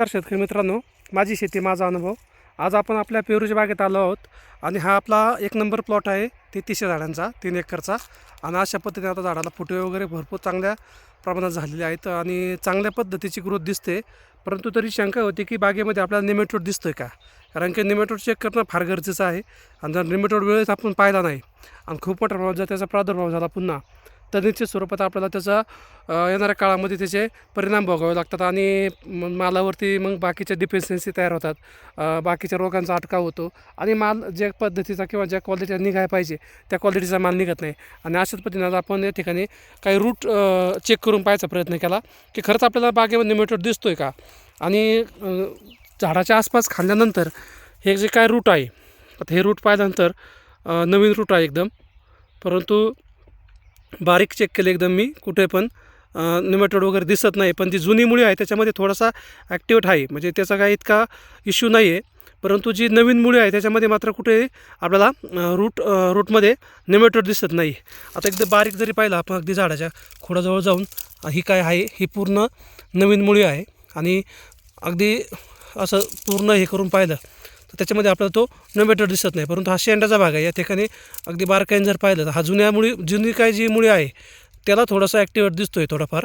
नमस्कार शेतकरी मित्रांनो माझी शेती माझा अनुभव. आज आपण आपल्या पेरूच्या बागेत आलो आहोत आणि हा आपला एक नंबर प्लॉट आहे तेहतीसशे झाडांचा तीन एकरचा. आणि अशा पद्धतीने आता झाडाला फुटवे वगैरे भरपूर चांगल्या प्रमाणात झालेले आहेत आणि चांगल्या पद्धतीची ग्रोथ दिसते. परंतु तरी शंका होती की बागेमध्ये आपल्याला निमेटोड दिसतोय का? कारण की निमेटोड चेक करणं फार गरजेचं आहे. आणि जर निमेटोड वेळेत आपण पाहिला नाही आणि खूप मोठ्या प्रमाणात जर त्याचा प्रादुर्भाव झाला पुन्हा तर निश्चित स्वरूपात आपल्याला त्याचा येणाऱ्या काळामध्ये त्याचे परिणाम भोगावे लागतात आणि मालावरती मग बाकीच्या डिफेन्सेन्सी तयार होतात. बाकीच्या रोगांचा अटकाव होतो आणि माल ज्या पद्धतीचा किंवा ज्या क्वालिटीचा निघायला पाहिजे त्या क्वालिटीचा माल निघत नाही. आणि अशाच पद्धतीने आपण या ठिकाणी काही रूट चेक करून पाहायचा प्रयत्न केला की खरंच आपल्याला बागेमध्ये निमेटोड आहे का? आणि झाडाच्या आसपास खाल्ल्यानंतर हे जे काय रूट आहे आता हे रूट पाहिल्यानंतर नवीन रूट आहे एकदम. परंतु बारीक चेक केले एकदम मी कुठे पण. निमेटोड वगैरे दिसत नाही पण ती जुनी मुळी आहे त्याच्यामध्ये थोडासा ॲक्टिवेट आहे. म्हणजे त्याचा काही इतका इश्यू नाही आहे परंतु जी नवीन मुळी आहे त्याच्यामध्ये मात्र कुठे आपल्याला रूट रूटमध्ये निमेटोड दिसत नाही. आता एकदम बारीक जरी पाहिलं आपण अगदी झाडाच्या खोडाजवळ जाऊन ही काय आहे ही पूर्ण नवीन मुळी आहे. आणि अगदी असं पूर्ण हे करून पाहिलं तर त्याच्यामध्ये आपल्याला तो नोमेटर दिसत नाही. परंतु हा शेंडाचा भाग आहे. या ठिकाणी अगदी बारकाईने जर पाहिलं तर हा जुन्या मुळी जुनी काय जी मुळी आहे त्याला थोडासा ॲक्टिवेट दिसतो आहे थोडाफार.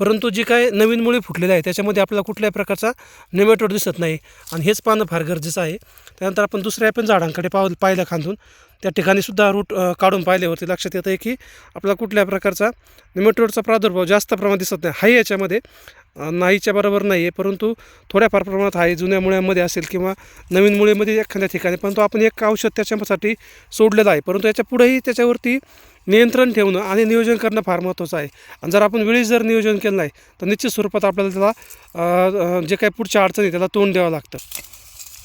परंतु जी काय नवीन मुळी फुटलेली आहे त्याच्यामध्ये आपल्याला कुठल्याही प्रकारचा नेमेटोड दिसत नाही. आणि हेच पाहणं फार गरजेचं आहे. त्यानंतर आपण दुसऱ्या पण झाडांकडे पाव पाहिलं खांदून. त्या ठिकाणी सुद्धा रूट काढून पाहिल्यावरती लक्षात येतं आहे की आपल्याला कुठल्या प्रकारचा निमेटोडचा प्रादुर्भाव जास्त प्रमाणात दिसत नाही. आहे याच्यामध्ये नाहीच्या बरोबर नाही आहे परंतु थोड्याफार प्रमाणात आहे जुन्या मुळ्यामध्ये असेल किंवा नवीन मुळेमध्ये एखाद्या ठिकाणी. परंतु आपण एक औषध त्याच्यासाठी सोडलेलं आहे. परंतु याच्या पुढेही त्याच्यावरती नियंत्रण ठेवणं आणि नियोजन करणं फार महत्त्वाचं आहे. आणि जर आपण वेळी जर नियोजन केलं नाही तर निश्चित स्वरूपात आपल्याला त्याला जे काही पुढच्या अडचणी त्याला तोंड द्यावं लागतं.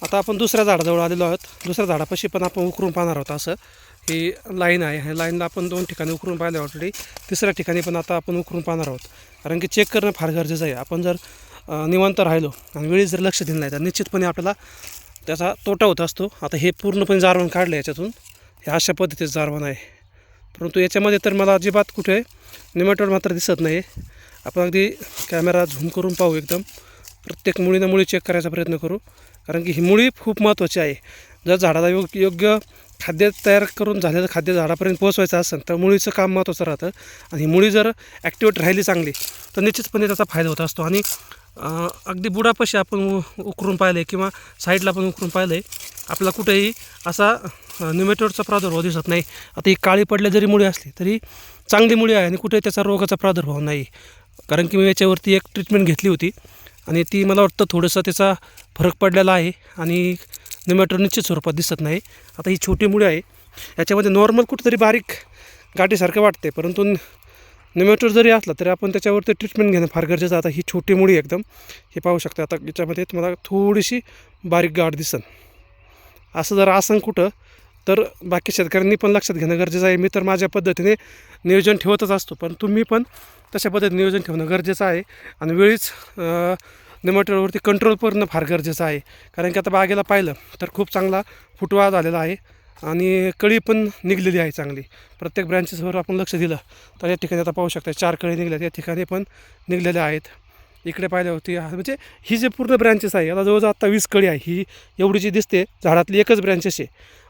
आता आपण दुसऱ्या झाडाजवळ आलेलो आहोत. दुसऱ्या झाडापाशी पण आपण उकरून पाहणार आहोत असं. ही लाईन आहे. ह्या लाईनला आपण दोन ठिकाणी उकरून पाहिलं ऑलरेडी तिसऱ्या ठिकाणी पण आता आपण उकरून पाहणार आहोत. कारण की चेक करणं फार गरजेचं आहे. आपण जर निवांत राहिलो आणि वेळी जर लक्ष दिलं नाही तर निश्चितपणे आपल्याला त्याचा तोटा होत असतो. आता हे पूर्णपणे जारवण काढलं याच्यातून. हे अशा पद्धतीचं जारवण आहे. परंतु याच्यामध्ये तर मला अजिबात कुठे निमेटोड मात्र दिसत नाही आपण अगदी कॅमेरा झूम करून पाहू एकदम. प्रत्येक मुळीनं मुळी चेक करायचा प्रयत्न करू. कारण की ही मुळी खूप महत्त्वाची आहे. जर झाडाला योग योग्य खाद्य तयार करून झालेलं खाद्य झाडापर्यंत पोहोचवायचं असेल तर मुळीचं काम महत्त्वाचं राहतं. आणि ही मुळी जर ॲक्टिवेट राहिली चांगली तर निश्चितपणे त्याचा फायदा होत असतो. आणि अगदी बुडापाशी आपण उ- उकरून पाहिलं आहे किंवा साईडला पण उकरून पाहिलं आहे आपला कुठेही असा न्युमेटोडचा प्रादुर्भाव दिसत नाही. आता ही काळी पडल्या जरी मुळी असली तरी चांगली मुळी आहे आणि कुठे त्याचा रोगाचा प्रादुर्भाव नाही. कारण की मी याच्यावरती एक ट्रीटमेंट घेतली होती आणि ती मला वाटतं थोडंसं त्याचा फरक पडलेला आहे आणि न्युमेटोड निश्चित स्वरूपात दिसत नाही. आता ही छोटी मुळी आहे. याच्यामध्ये नॉर्मल कुठेतरी बारीक गाठीसारखं वाटते परंतु निमेटोड जरी असला तरी आपण त्याच्यावरती ट्रीटमेंट घेणं फार गरजेचं आता ही छोटी मुळी एकदम. हे पाहू शकता आता याच्यामध्ये तुम्हाला थोडीशी बारीक गाठ दिसन. असं जर असं कुठं तर बाकी शेतकऱ्यांनी पण लक्षात घेणं गरजेचं आहे. मी तर माझ्या पद्धतीने नियोजन ठेवतच असतो पण तुम्ही पण तशा पद्धतीने नियोजन ठेवणं गरजेचं आहे. आणि वेळीच निमटरवरती कंट्रोल करणं फार गरजेचं आहे. कारण की आता बागेला पाहिलं तर खूप चांगला फुटवा झालेला आहे. आणि कळी पण निघलेली आहे चांगली. प्रत्येक ब्रँचेसवर आपण लक्ष दिलं तर या ठिकाणी आता पाहू शकता चार कळी निघल्या या ठिकाणी पण निघलेल्या आहेत. इकडे पाहिल्या होती म्हणजे ही जे पूर्ण ब्रँचेस आहे याला जवळजवळ आत्ता वीस कळी आहे. ही एवढी जी दिसते झाडातली एकच ब्रँचेस आहे.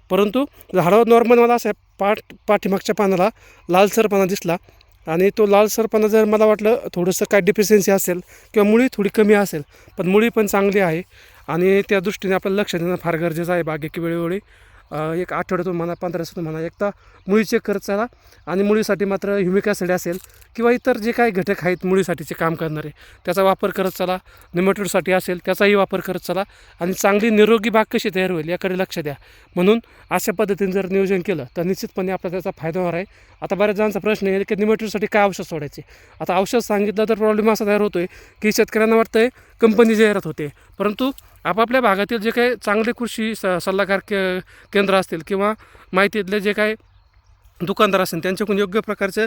परंतु झाडावर नॉर्मल मला असं पाठ पाठीमागच्या पानाला लालसरपणा दिसला. आणि तो लालसरपणा जर मला वाटलं थोडंसं काय डिफिशियन्सी असेल किंवा मुळी थोडी कमी असेल पण मुळी पण चांगली आहे. आणि त्या दृष्टीने आपल्याला लक्ष देणं फार गरजेचं आहे. बागेकी वेळोवेळी एक आठवड्यातून म्हणा पंधरा दिवसातून म्हणा एकदा मुळी चेक करत चला आणि मुळीसाठी मात्र ह्युमिक असेल किंवा इतर जे काही घटक आहेत मुळीसाठीचे काम करणारे त्याचा वापर करत चला. निमोटोडसाठी असेल त्याचाही वापर करत चला. आणि चांगली निरोगी बाग कशी तयार होईल याकडे लक्ष द्या. म्हणून अशा पद्धतीने जर नियोजन केलं तर निश्चितपणे आपल्याला त्याचा फायदा होणार आहे. आता बऱ्याच जणांचा प्रश्न आहे की निमोटोडसाठी काय औषध सोडायचे? आता औषध सांगितलं तर प्रॉब्लेम असा तयार होतो आहे की शेतकऱ्यांना वाटतं आहे कंपनी जाहिरात होते. परंतु आपापल्या भागातील जे काही चांगले कृषी स सल्लागार के केंद्र असतील किंवा माहितीतले जे काही दुकानदार असेल त्यांच्याकडून योग्य प्रकारचं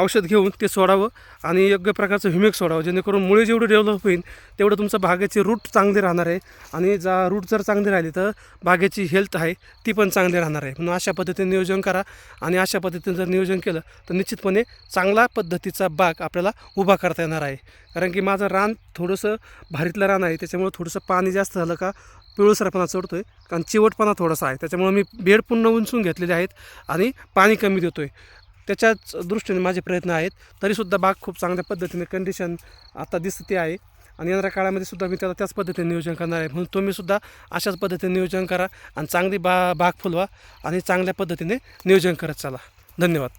औषध घेऊन ते सोडावं आणि योग्य प्रकारचं ह्युमिक सोडावं जेणेकरून मुळे जेवढं डेव्हलप होईल तेवढं तुमचं बागेचे रूट चांगले राहणार आहे. आणि जा रूट जर चांगली राहिली तर बागेची हेल्थ आहे ती पण चांगली राहणार आहे. म्हणून अशा पद्धतीने नियोजन करा आणि अशा पद्धतीने जर नियोजन केलं तर निश्चितपणे चांगला पद्धतीचा बाग आपल्याला उभा करता येणार आहे. कारण की माझं रान थोडंसं भारीतलं रान आहे त्याच्यामुळे थोडंसं पाणी जास्त झालं का पिवळसरपणा चढतो आहे कारण चिवटपणा थोडासा आहे. त्याच्यामुळे मी बेड पुन्हा उंचून घेतलेले आहेत आणि पाणी कमी देतो आहे त्याच्याच दृष्टीने माझे प्रयत्न आहेत. तरीसुद्धा बाग खूप चांगल्या पद्धतीने कंडिशन आता दिसते आहे. आणि येणाऱ्या काळामध्ये सुद्धा मी त्याला त्याच पद्धतीने नियोजन करणार आहे. म्हणून तुम्ही सुद्धा अशाच पद्धतीने नियोजन करा आणि चांगली बा बाग फुलवा आणि चांगल्या पद्धतीने नियोजन करत चला. धन्यवाद.